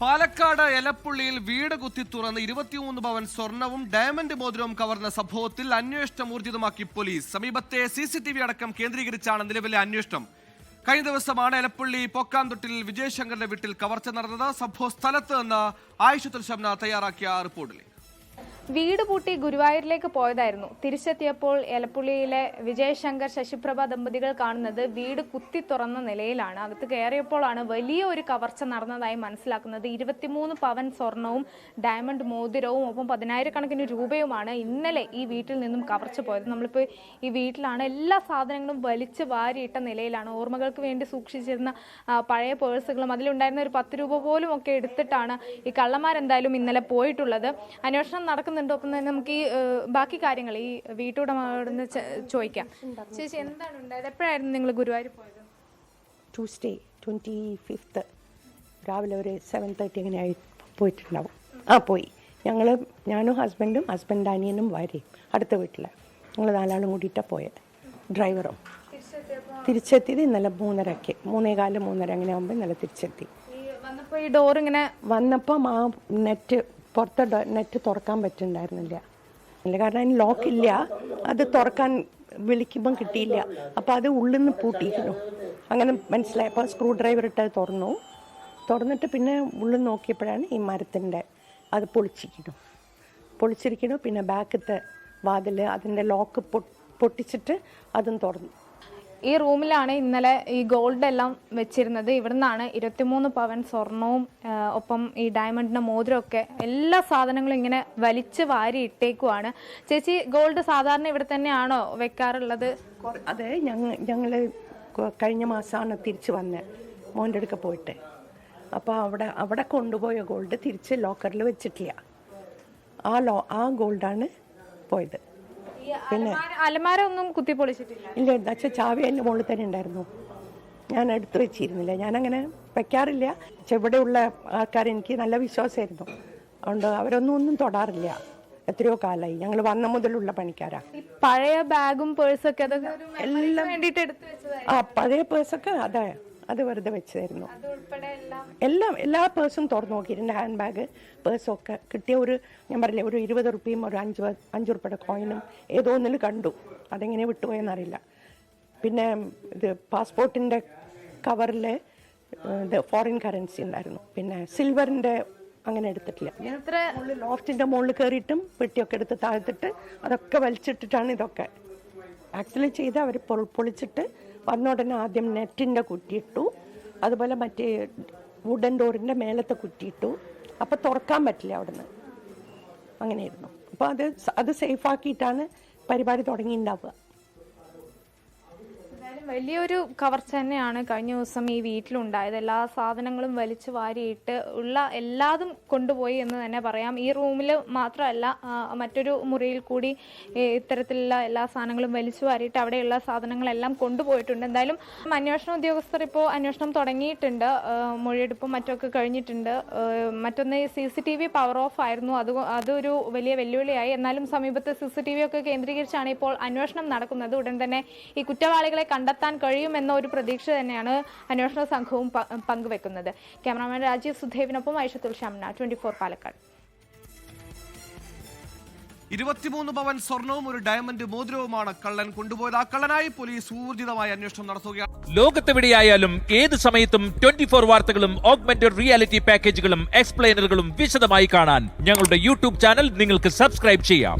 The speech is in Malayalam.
പാലക്കാട് എലപ്പുള്ളിയിൽ വീട് കുത്തി തുറന്ന് ഇരുപത്തിമൂന്ന് പവൻ സ്വർണവും ഡയമണ്ട് മോതിരവും കവർന്ന സംഭവത്തിൽ അന്വേഷണം ഊർജിതമാക്കി പോലീസ്. സമീപത്തെ സി സി ടി വി അടക്കം കേന്ദ്രീകരിച്ചാണ് നിലവിലെ അന്വേഷണം. കഴിഞ്ഞ ദിവസമാണ് എലപ്പുള്ളി പോക്കാന്തൊട്ടിൽ വിജയശങ്കറിന്റെ വീട്ടിൽ കവർച്ച നടന്നത്. സംഭവ സ്ഥലത്ത് നിന്ന് ആയിഷത്തുൽ ഷംന തയ്യാറാക്കിയ റിപ്പോർട്ടിൽ വീട് പൂട്ടി ഗുരുവായൂരിലേക്ക് പോയതായിരുന്നു. തിരിച്ചെത്തിയപ്പോൾ എലപ്പുള്ളിയിലെ വിജയശങ്കർ ശശിപ്രഭ ദമ്പതികൾ കാണുന്നത് വീട് കുത്തി തുറന്ന നിലയിലാണ്. അകത്ത് കയറിയപ്പോഴാണ് വലിയ ഒരു കവർച്ച നടന്നതായി മനസ്സിലാക്കുന്നത്. ഇരുപത്തിമൂന്ന് പവൻ സ്വർണവും ഡയമണ്ട് മോതിരവും ഒപ്പം പതിനായിരക്കണക്കിന് രൂപയുമാണ് ഇന്നലെ ഈ വീട്ടിൽ നിന്നും കവർച്ച പോയത്. നമ്മളിപ്പോൾ ഈ വീട്ടിലാണ് എല്ലാ സാധനങ്ങളും വലിച്ചു വാരിയിട്ട നിലയിലാണ്. ഓർമ്മകൾക്ക് വേണ്ടി സൂക്ഷിച്ചിരുന്ന പഴയ പേഴ്സുകളും അതിലുണ്ടായിരുന്ന ഒരു പത്ത് രൂപ പോലും ഒക്കെ എടുത്തിട്ടാണ് ഈ കള്ളന്മാരെന്തായാലും ഇന്നലെ പോയിട്ടുള്ളത്. അന്വേഷണം നടക്കുന്നുണ്ട് ഒപ്പം തന്നെ നമുക്ക് ഈ ബാക്കി കാര്യങ്ങൾ ഈ വീട്ടുടമകളോട് ചോദിക്കാം. ചേച്ചി എന്താണ് ഉണ്ടായത്? എപ്പോഴായിരുന്നു നിങ്ങൾ ഗുരുവായൂർ പോയത്? ട്യൂസ്ഡേ ട്വന്റി ഫിഫ്ത്ത് രാവിലെ ഒരു സെവൻ തേർട്ടി അങ്ങനെ ആയി പോയിട്ടുണ്ടാവും. ആ പോയി. ഞങ്ങൾ ഞാനും ഹസ്ബൻഡും ഹസ്ബൻഡ് അനിയനും ഭാര്യയും അടുത്ത വീട്ടിൽ ഞങ്ങൾ നാലാളും കൂടിയിട്ടാണ് പോയത്. ഡ്രൈവറും തിരിച്ചെത്തിയത് ഇന്നലെ മൂന്നരയ്ക്ക് മൂന്നേകാൽ മൂന്നര അങ്ങനെ ആകുമ്പോൾ ഇന്നലെ തിരിച്ചെത്തി. വന്നപ്പോൾ ഈ ഡോർ ഇങ്ങനെ വന്നപ്പം ആ നെറ്റ് പുറത്തെ നെറ്റ് തുറക്കാൻ പറ്റുന്നുണ്ടായിരുന്നില്ല. കാരണം അതിന് ലോക്കില്ല അത് തുറക്കാൻ വിളിക്കുമ്പം കിട്ടിയില്ല. അപ്പോൾ അത് ഉള്ളിൽ നിന്ന് പൂട്ടിയിരുന്നു. അങ്ങനെ മനസ്സിലായപ്പോൾ സ്ക്രൂ ഡ്രൈവർ ഇട്ട് അത് തുറന്നു. തുറന്നിട്ട് പിന്നെ ഉള്ളിൽ നോക്കിയപ്പോഴാണ് ഈ മരത്തിന്റെ അത് പൊളിച്ചിരിക്കുന്നു. പൊളിച്ചിരിക്കുന്നു. പിന്നെ ബാക്കത്തെ വാതിൽ അതിന്റെ ലോക്ക് പൊട്ടിച്ചിട്ട് അതും തുറന്നു. ഈ റൂമിലാണ് ഇന്നലെ ഈ ഗോൾഡ് എല്ലാം വെച്ചിരുന്നത്. ഇവിടുന്നാണ് ഇരുപത്തിമൂന്ന് പവൻ സ്വർണവും ഒപ്പം ഈ ഡയമണ്ടിന്റെ മോതിരമൊക്കെ എല്ലാ സാധനങ്ങളും ഇങ്ങനെ വലിച്ചു വാരി ഇട്ടേക്കുവാണ്. ചേച്ചി ഗോൾഡ് സാധാരണ ഇവിടെ തന്നെയാണോ വെക്കാറുള്ളത്? അതെ ഞങ്ങൾ കഴിഞ്ഞ മാസമാണ് തിരിച്ചു വന്നത് മോന്റെ അടുക്ക പോയിട്ട്. അപ്പോൾ അവിടെ അവിടെ കൊണ്ടുപോയ ഗോൾഡ് തിരിച്ച് ലോക്കറിൽ വെച്ചിട്ടില്ല. ആ ലോ ആ ഗോൾഡാണ് പോയത്. അലമാര അലമാര ഒന്നും കുത്തി പൊളിച്ചിട്ടില്ല ഇല്ല പക്ഷെ ചാവി എന്റെ മുകളിൽ തന്നെ ഉണ്ടായിരുന്നു. ഞാൻ എടുത്തു വെച്ചിരുന്നില്ല. ഞാനങ്ങനെ വെക്കാറില്ല. പക്ഷെ ഇവിടെയുള്ള ആൾക്കാർ എനിക്ക് നല്ല വിശ്വാസമായിരുന്നു. അതുകൊണ്ട് അവരൊന്നും ഒന്നും തൊടാറില്ല. എത്രയോ കാലമായി ഞങ്ങൾ വന്ന മുതലുള്ള പണിക്കാരാ. ഈ പഴയ ബാഗും പേഴ്സൊക്കെ അതൊക്കെ എല്ലാം വേണ്ടിയിട്ട് എടുത്തു ആ പഴയ പേഴ്സൊക്കെ അതെ. അത് വെറുതെ ഉൾപ്പെടെ എല്ലാം? എല്ലാം പേഴ്സും തുറന്നു നോക്കി എന്റെ ഹാൻഡ് ബാഗ് പേഴ്സൊക്കെ കിട്ടിയ ഒരു ഞാൻ പറഞ്ഞില്ലേ ഒരു ഇരുപത് റുപ്പിയും ഒരു അഞ്ച് അഞ്ച് ഉറുപ്പയുടെ കോയിനും ഏതോ ഒന്നിൽ കണ്ടു. അതെങ്ങനെ വിട്ടുപോയെന്നറിയില്ല പിന്നെ ഇത് പാസ്പോർട്ടിന്റെ കവറിൽ ഇത് ഫോറിൻ കറൻസി ഉണ്ടായിരുന്നു. പിന്നെ സിൽവറിന്റെ അങ്ങനെ എടുത്തിട്ടില്ല. ഞാൻ ലോഫ്റ്റിന്റെ മുകളിൽ കയറിയിട്ടും പെട്ടിയൊക്കെ എടുത്ത് താഴ്ത്തിട്ട് അതൊക്കെ വലിച്ചിട്ടിട്ടാണ് ഇതൊക്കെ. ആക്ച്വലി ചെയ്ത് അവർ പൊളിച്ചിട്ട് വന്ന ഉടനെ ആദ്യം നെറ്റിന്റെ കുറ്റിയിട്ടു അതുപോലെ മറ്റേ വുഡൻ ഡോറിന്റെ മേലത്തെ കുറ്റിയിട്ടു. അപ്പോൾ തുറക്കാൻ പറ്റില്ല അവിടുന്ന്. അങ്ങനെയായിരുന്നു. അപ്പോൾ അത് അത് സേഫാക്കിയിട്ടാണ് പരിപാടി തുടങ്ങിയിട്ടുണ്ടാവുക. വലിയൊരു കവർച്ച തന്നെയാണ് കഴിഞ്ഞ ദിവസം ഈ വീട്ടിലുണ്ടായത്. എല്ലാ സാധനങ്ങളും വലിച്ചു വാരിയിട്ട് ഉള്ള എല്ലാതും കൊണ്ടുപോയി എന്ന് തന്നെ പറയാം. ഈ റൂമിൽ മാത്രമല്ല മറ്റൊരു മുറിയിൽ കൂടി ഇത്തരത്തിലുള്ള എല്ലാ സാധനങ്ങളും വലിച്ചു വാരിയിട്ട് അവിടെയുള്ള സാധനങ്ങളെല്ലാം കൊണ്ടുപോയിട്ടുണ്ട്. എന്തായാലും അന്വേഷണ ഉദ്യോഗസ്ഥർ ഇപ്പോൾ അന്വേഷണം തുടങ്ങിയിട്ടുണ്ട്. മൊഴിയെടുപ്പും മറ്റൊക്കെ കഴിഞ്ഞിട്ടുണ്ട്. മറ്റൊന്ന് C C T V power off ആയിരുന്നു. അത് അതൊരു വലിയ വെല്ലുവിളിയായി. എന്നാലും സമീപത്തെ സി സി ടി വി ഒക്കെ കേന്ദ്രീകരിച്ചാണ് ഇപ്പോൾ അന്വേഷണം നടക്കുന്നത്. ഉടൻ തന്നെ ഈ കുറ്റവാളികളെ കണ്ടെത്താൻ കഴിയുമെന്ന ഒരു പ്രതീക്ഷ തന്നെയാണ് അന്വേഷണ സംഘവും പങ്കുവെക്കുന്നത്. ക്യാമറാമാൻ രാജീവ് സുധേവിനൊപ്പം ഐഷത്തുൽ ഷംന ട്വന്റി ഫോർ പാലക്കാട്. ഇരുപത്തിമൂന്ന് പവൻ സ്വർണവും ഒരു ഡയമണ്ട് മോതിരവുമാണ് കള്ളൻ കൊണ്ടുപോയത്. ആ കള്ളനായി പോലീസ് ഊർജിതമായ അന്വേഷണം നടത്തുകയാണ്. ലോകത്തെവിടെയായാലും ഏത് സമയത്തും ട്വന്റി ഫോർ വാർത്തകളും ഓഗ്മെന്റഡ് റിയാലിറ്റി പാക്കേജുകളും എക്സ്പ്ലെയിനറുകളും വിശദമായി കാണാൻ ഞങ്ങളുടെ യൂട്യൂബ് ചാനൽ നിങ്ങൾക്ക് സബ്സ്ക്രൈബ് ചെയ്യാം.